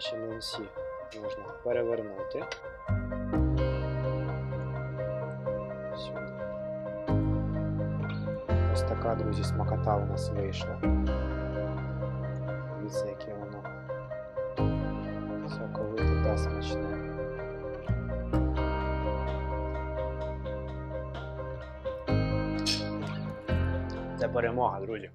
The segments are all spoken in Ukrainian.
наші млинці можна перевернути. Сюди. Ось така, друзі, смакота у нас вийшла. Дивіться, яке воно соковите та смачне. Це перемога, друзі.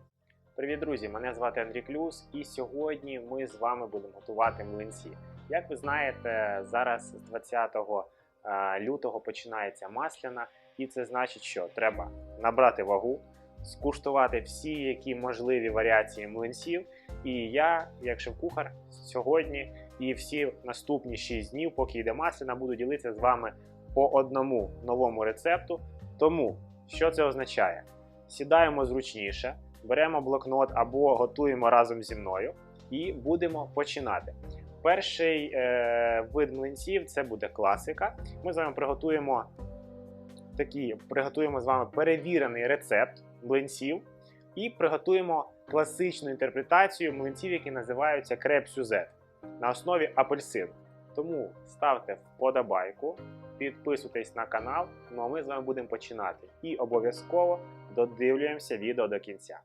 Привіт, друзі! Мене звати Андрій Клюс, і сьогодні ми з вами будемо готувати млинці. Як ви знаєте, зараз з 20 е, лютого починається масляна, і це значить, що треба набрати вагу, скуштувати всі які можливі варіації млинців. І я, як шеф-кухар, сьогодні і всі наступні 6 днів, поки йде масляна, буду ділитися з вами по одному новому рецепту. Тому що це означає? Сідаємо зручніше, беремо блокнот або готуємо разом зі мною і будемо починати. Перший е, вид млинців це буде класика. Ми з вами приготуємо такий, приготуємо з вами перевірений рецепт млинців і приготуємо класичну інтерпретацію млинців, які називаються креп сюзет на основі апельсину. Тому ставте вподобайку, підписуйтесь на канал. Ну а ми з вами будемо починати. І обов'язково додивлюємося відео до кінця.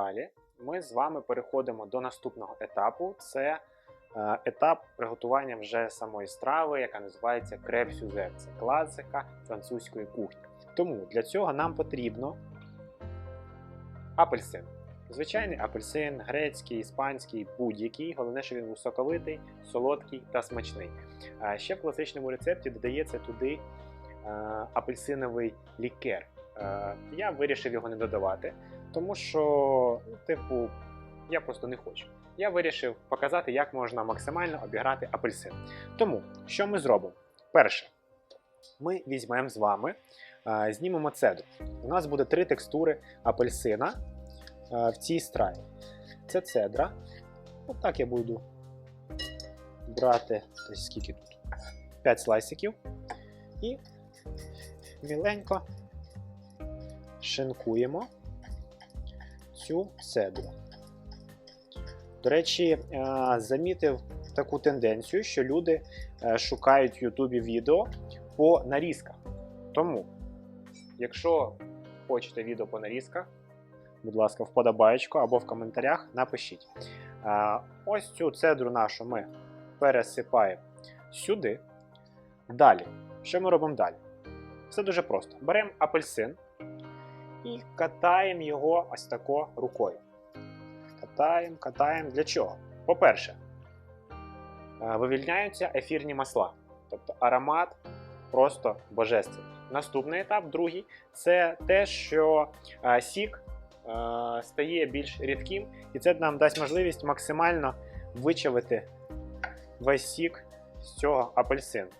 Далі ми з вами переходимо до наступного етапу. Це е, етап приготування вже самої страви, яка називається креп сюзет. Це класика французької кухні. Тому для цього нам потрібно апельсин. Звичайний апельсин, грецький, іспанський, будь-який. Головне, що він був соковитий, солодкий та смачний. Ще в класичному рецепті додається туди е, апельсиновий лікер. Е, Я вирішив його не додавати, тому що, типу, я просто не хочу. Я вирішив показати, як можна максимально обіграти апельсин. Тому, що ми зробимо? Перше, ми візьмемо з вами, е, знімемо цедру. У нас буде три текстури апельсина е, в цій страві. Це цедра. Отак я буду брати скільки тут? 5 слайсиків. І міленько шинкуємо цю цедру. До речі, е, замітив таку тенденцію, що люди е, шукають в Ютубі відео по нарізках. Тому, якщо хочете відео по нарізках, будь ласка, вподобаєчку або в коментарях напишіть. Е, Ось цю цедру нашу ми пересипаємо сюди. Далі, що ми робимо далі? Все дуже просто. Беремо апельсин і катаємо його ось тако рукою. Катаємо, катаємо. Для чого? По-перше, е, вивільняються ефірні масла. Тобто аромат просто божественний. Наступний етап, другий, це те, що е, сік е, стає більш рідким, і це нам дасть можливість максимально вичавити весь сік з цього апельсину.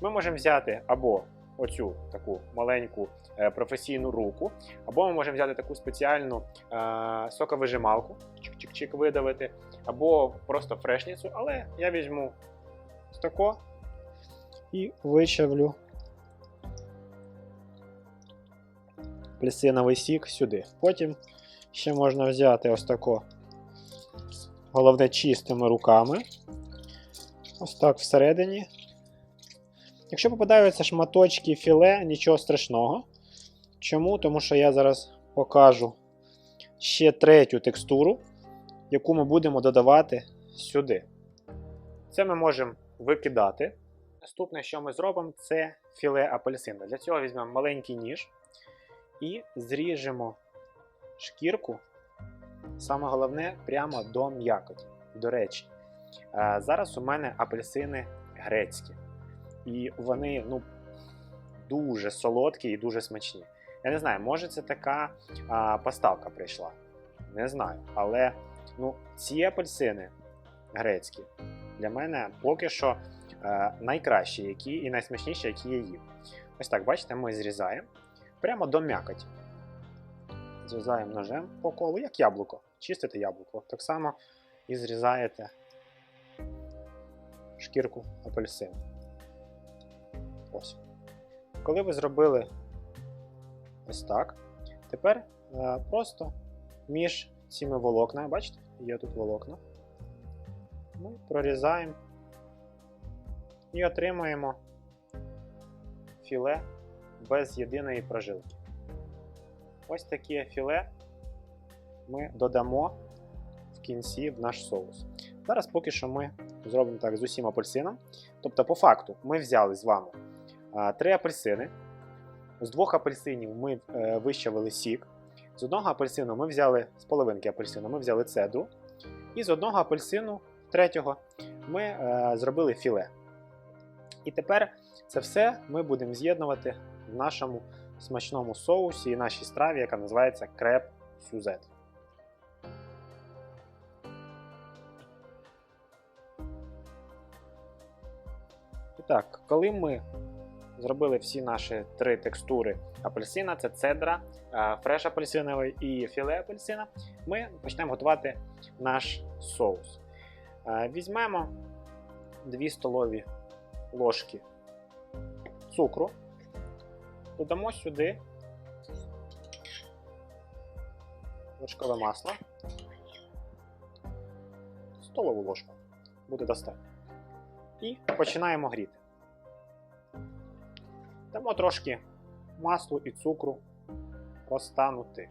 Ми можемо взяти або оцю таку маленьку е, професійну руку, або ми можемо взяти таку спеціальну е, соковижималку, чик-чик-чик видавити, або просто фрешницю, але я візьму тако і вичавлю апельсиновий сік сюди. Потім ще можна взяти ось тако, головне, чистими руками. Ось так всередині. Якщо попадаються шматочки філе, нічого страшного. Чому? Тому що я зараз покажу ще третю текстуру, яку ми будемо додавати сюди. Це ми можемо викидати. Наступне, що ми зробимо, це філе апельсина. Для цього візьмемо маленький ніж і зріжемо шкірку. Саме головне прямо до м'якоті. До речі, е, зараз у мене апельсини грецькі. І вони ну, дуже солодкі і дуже смачні. Я не знаю, може це така а, поставка прийшла. Не знаю. Але ну, ці апельсини грецькі для мене поки що е, найкращі які, і найсмачніші, які я їв. Ось так, бачите, ми зрізаємо прямо до м'якоті. Зрізаємо ножем по колу, як яблуко. Чистите яблуко. Так само і зрізаєте шкірку апельсину. Ось. Коли ви зробили ось так, тепер е, просто між цими волокнами, бачите, є тут волокна, ми прорізаємо і отримуємо філе без єдиної прожилки. Ось таке філе ми додамо в кінці в наш соус. Зараз поки що ми зробимо так з усім апельсином. Тобто, по факту, ми взяли з вами три апельсини. З двох апельсинів ми е, вищавили сік. З одного апельсину ми взяли з половинки апельсину ми взяли цедру. І з одного апельсину, третього, ми е, зробили філе. І тепер це все ми будемо з'єднувати в нашому смачному соусі і нашій страві, яка називається креп сюзет. І так, коли ми зробили всі наші три текстури апельсина, це цедра, фреш апельсиновий і філе апельсина, ми почнемо готувати наш соус. Візьмемо 2 столові ложки цукру, додамо сюди вершкове масло, столову ложку буде достатньо. І починаємо гріти. Дамо трошки маслу і цукру розтанути.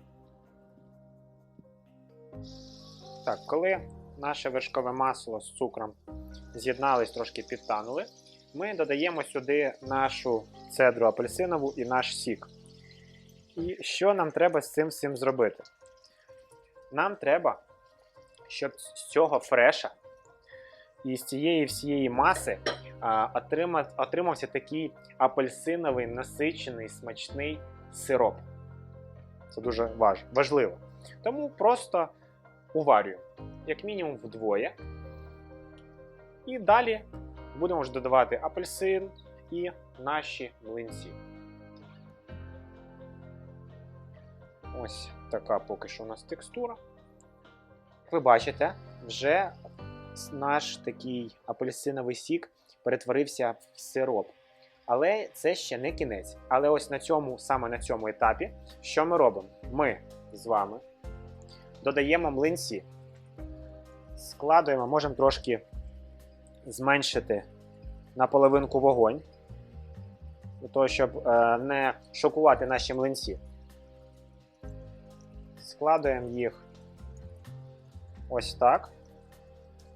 Так, коли наше вершкове масло з цукром з'єднались, трошки підтанули, ми додаємо сюди нашу цедру апельсинову і наш сік. І що нам треба з цим всім зробити? Нам треба, щоб з цього фреша і з цієї всієї маси отримався такий апельсиновий насичений смачний сироп. Це дуже важ, важливо. Тому просто уварюємо, як мінімум вдвоє. І далі будемо ж додавати апельсин і наші млинці. Ось така поки що у нас текстура. Ви бачите, вже наш такий апельсиновий сік перетворився в сироп. Але це ще не кінець. Але ось на цьому, саме на цьому етапі, що ми робимо? Ми з вами додаємо млинці, складуємо, можемо трошки зменшити на половинку вогонь, для того, щоб е, не шокувати наші млинці. Складуємо їх ось так,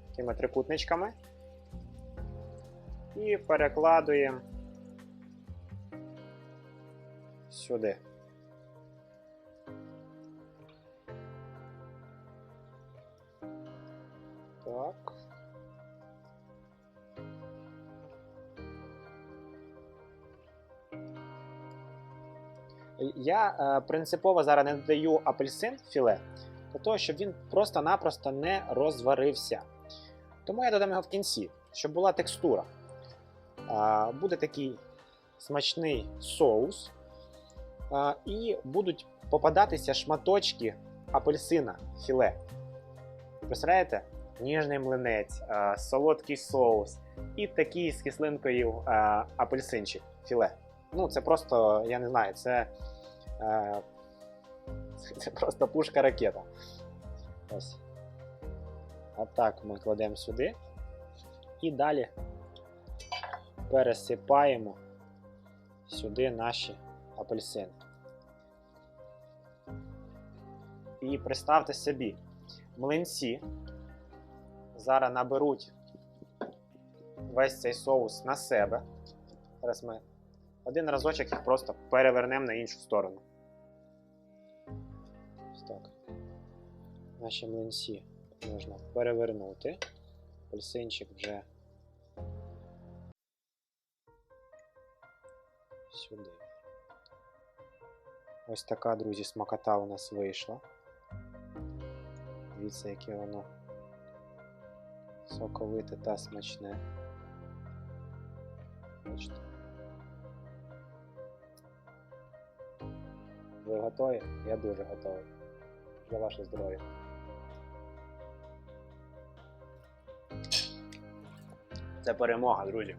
такими трикутничками. І перекладуємо сюди. Так. Я е, принципово зараз не додаю апельсин філе, для того, щоб він просто-напросто не розварився. Тому я додам його в кінці, щоб була текстура. Буде такий смачний соус, і будуть попадатися шматочки апельсина філе. Представляєте? Ніжний млинець, солодкий соус і такий з кислинкою апельсинчик філе. Ну, це просто, я не знаю, це, це просто пушка ракета. Ось. Отак ми кладемо сюди. І далі пересипаємо сюди наші апельсини. І представте собі, млинці зараз наберуть весь цей соус на себе. Зараз ми один разочок їх просто перевернемо на іншу сторону. Ось так. Наші млинці можна перевернути. Апельсинчик вже сюди. Ось така, друзі, смакота у нас вийшла. Дивіться, яке воно соковите та смачне. Бачите. Ви готові? Я дуже готовий. За ваше здоров'я. Це перемога, друзі.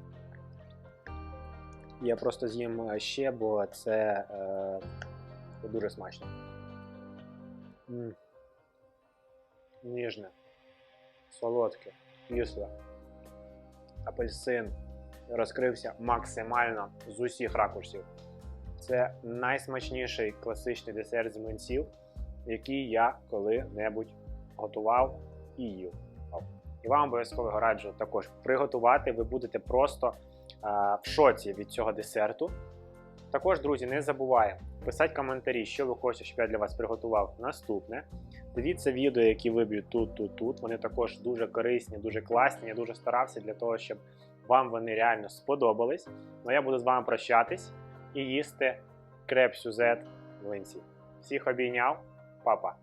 Я просто з'їм е, ще, бо це, е, дуже смачно. Ніжне, солодке, кисле. Апельсин розкрився максимально з усіх ракурсів. Це найсмачніший класичний десерт з млинців, який я коли-небудь готував і їв. І вам обов'язково раджу також приготувати. Ви будете просто в шоці від цього десерту. Також, друзі, не забуваємо писати коментарі, що ви хочете, щоб я для вас приготував наступне. Дивіться відео, які виб'ють тут, тут, тут. Вони також дуже корисні, дуже класні. Я дуже старався для того, щоб вам вони реально сподобались. Ну я буду з вами прощатись і їсти креп сюзет млинці. Всіх обійняв, папа!